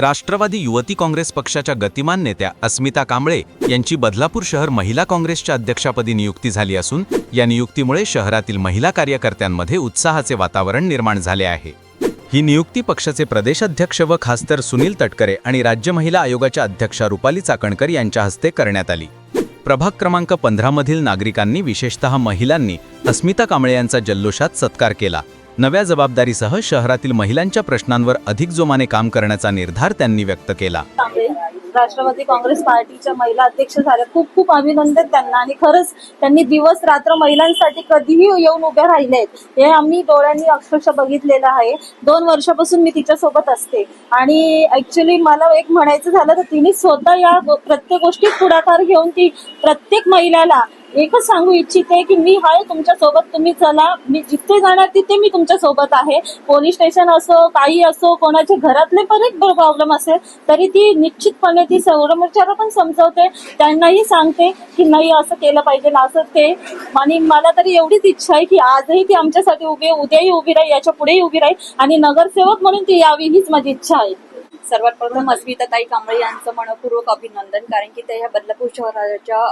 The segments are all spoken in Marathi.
राष्ट्रवादी युवती काँग्रेस पक्षाच्या गतिमान नेत्या अस्मिता कांबळे यांची बदलापूर शहर महिला काँग्रेसच्या अध्यक्षापदी नियुक्ती झाली असून या नियुक्तीमुळे शहरातील महिला कार्यकर्त्यांमध्ये उत्साहाचे वातावरण निर्माण झाले आहे. ही नियुक्ती पक्षाचे प्रदेशाध्यक्ष व खासदार सुनील तटकरे आणि राज्य महिला आयोगाच्या अध्यक्षा रुपाली चाकणकर यांच्या हस्ते करण्यात आली. प्रभाग क्रमांक पंधरामधील नागरिकांनी विशेषतः महिलांनी अस्मिता कांबळे यांचा जल्लोषात सत्कार केला. नव्या जबाबदारीसह शहरातील महिलांच्या प्रश्नांवर अधिक जोमाने काम करण्याचा निर्धार त्यांनी व्यक्त केला. राष्ट्रवादी काँग्रेस पार्टीच्या महिला अध्यक्ष झाल्या. खूप खूप अभिनंदन त्यांना. आणि खरंच त्यांनी दिवस रात्र महिलांसाठी कधीही येऊन उभ्या राहिलेत आहेत हे आम्ही डोळ्यांनी अक्षरशः बघितलेलं आहे. दोन वर्षापासून मी तिच्यासोबत असते. आणि ऍक्च्युली मला एक म्हणायचं झालं तर तिने स्वतः या प्रत्येक गोष्टीत पुढाकार घेऊन ती प्रत्येक महिलाला एकच सांगू इच्छिते की मी आहे तुमच्यासोबत तुम्ही चला. मी जिथे जाणार तिथे मी तुमच्यासोबत आहे. पोलीस स्टेशन असो काही असो कोणाच्या घरातले पण एक प्रॉब्लेम असेल तरी ती निश्चितपणे ती समोरच्याला पण समजवते. त्यांनाही सांगते की नाही असं केलं पाहिजे असं ते. आणि मला तरी एवढीच इच्छा आहे की आजही ती आमच्यासाठी उभी आहे उद्याही उभी राहील याच्या पुढेही उभी राहील. आणि नगरसेवक म्हणून ती यावी हीच माझी इच्छा आहे. सर्वात प्रथम अस्मिताताई कांबळे यांचं मनपूर्वक अभिनंदन कारण की ते ह्या बदलापूर शहराच्या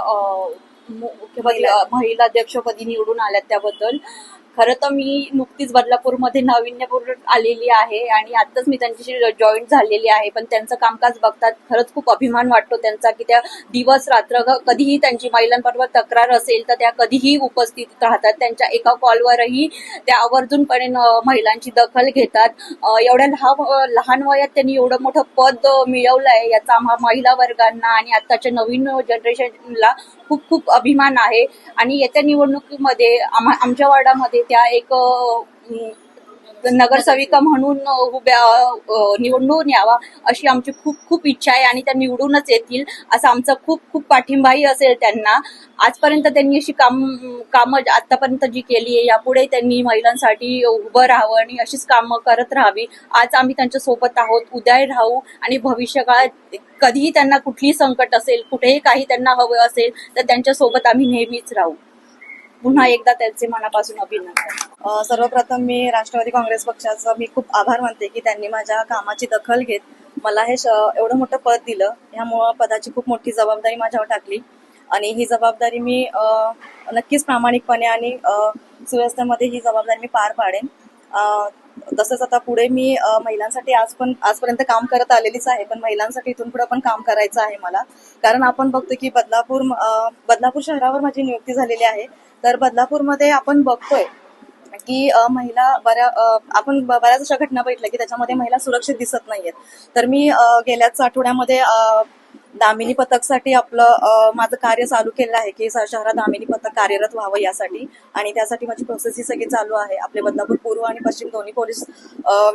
मुख्यमंत्री महिला अध्यक्षपदी निवडून आल्यात त्याबद्दल. खरं तर मी नुकतीच बदलापूरमध्ये नाविन्यपूर्ण आलेली आहे आणि आत्ताच मी त्यांच्याशी जॉईन झालेली आहे. पण त्यांचं कामकाज बघतात खरंच खूप अभिमान वाटतो त्यांचा की त्या दिवस रात्र कधीही त्यांची महिलांबरोबर तक्रार असेल तर त्या कधीही उपस्थित राहतात. त्यांच्या एका कॉलवरही त्या आवर्जूनपणे महिलांची दखल घेतात. एवढ्या लहान लहान वयात त्यांनी एवढं मोठं पद मिळवलं आहे याचा आम्हा महिला वर्गांना आणि आत्ताच्या नवीन जनरेशनला खूप खूप अभिमान आहे. आणि येत्या निवडणुकीमध्ये आम्हा आमच्या वार्डामध्ये त्या एक नगरसेविका म्हणून उभ्या निवडून यावा अशी आमची खूप खूप इच्छा आहे आणि त्या निवडूनच येतील असं आमचा खूप खूप पाठिंबाही असेल त्यांना. आजपर्यंत त्यांनी अशी काम कामं आतापर्यंत जी केली आहे यापुढे त्यांनी महिलांसाठी उभं राहावं आणि अशीच कामं करत राहावी. आज आम्ही त्यांच्यासोबत आहोत उद्या राहू आणि भविष्यकाळात कधीही त्यांना कुठलीही संकट असेल कुठेही काही त्यांना हवं असेल तर त्यांच्यासोबत आम्ही नेहमीच राहू. पुन्हा एकदा त्यांचे मनापासून अभिनंदन. सर्वप्रथम मी राष्ट्रवादी काँग्रेस पक्षाचं मी खूप आभार मानते की त्यांनी माझ्या कामाची दखल घेत मला हे एवढं मोठं पद दिलं. ह्यामुळं पदाची खूप मोठी जबाबदारी माझ्यावर टाकली. आणि ही जबाबदारी मी नक्कीच प्रामाणिकपणे आणि सुव्यवस्थेमध्ये ही जबाबदारी मी पार पाडेन. तसंच आता पुढे मी महिलांसाठी आज पण आजपर्यंत काम करत आलेलीच आहे पण महिलांसाठी इथून पुढे पण काम करायचं आहे मला. कारण आपण बघतो की बदलापूर बदलापूर शहरावर माझी नियुक्ती झालेली आहे. तर बदलापूरमध्ये आपण बघतोय की महिला बऱ्या आपण बऱ्याच अशा घटना बघितल्या की त्याच्यामध्ये महिला सुरक्षित दिसत नाहीयेत. तर मी गेल्याच आठवड्यामध्ये दामिनी पथकसाठी आपलं माझं कार्य चालू केलं आहे की शहरात दामिनी पथक कार्यरत व्हावं यासाठी. आणि त्यासाठी माझी प्रोसेस ही सगळी चालू आहे. आपले बदलापूर पूर्व आणि पश्चिम दोन्ही पोलीस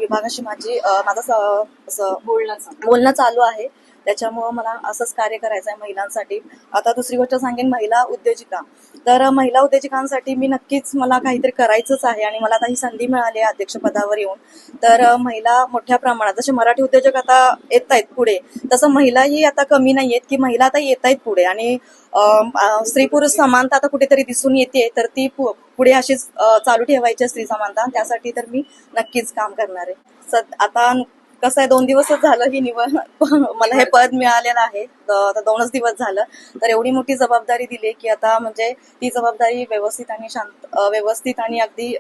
विभागाशी माझी माझं बोलणं चालू आहे. त्याच्यामुळं मला असंच कार्य करायचं आहे महिलांसाठी. आता दुसरी गोष्ट सांगेन महिला उद्योजिका. तर महिला उद्योजकांसाठी मी नक्कीच मला काहीतरी करायचंच आहे आणि मला आता ही संधी मिळाली आहे अध्यक्षपदावर येऊन. तर महिला मोठ्या प्रमाणात जसे मराठी उद्योजक आता येत आहेत पुढे तसं महिलाही आता कमी नाही आहेत की महिला आता येत आहेत पुढे. आणि स्त्री पुरुष समानता आता कुठेतरी दिसून येते तर ती पुढे अशीच चालू ठेवायची स्त्री समानता. त्यासाठी तर मी नक्कीच काम करणार आहे. सद आता कसं आहे दोन दिवसच झालं ही निवड. मला हे पद मिळालेलं आहे. आता दोनच दिवस झालं. तर एवढी मोठी जबाबदारी दिली की आता म्हणजे ती जबाबदारी व्यवस्थित आणि शांत व्यवस्थित आणि अगदी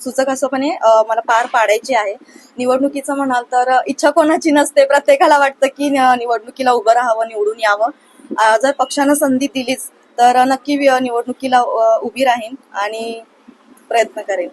सुचक असंपणे मला पार पाडायची आहे. निवडणुकीचं म्हणाल तर इच्छा कोणाची नसते. प्रत्येकाला वाटतं की निवडणुकीला उभं राहावं निवडून यावं. जर पक्षानं संधी दिलीच तर नक्की निवडणुकीला उभी राहीन आणि प्रयत्न करेन.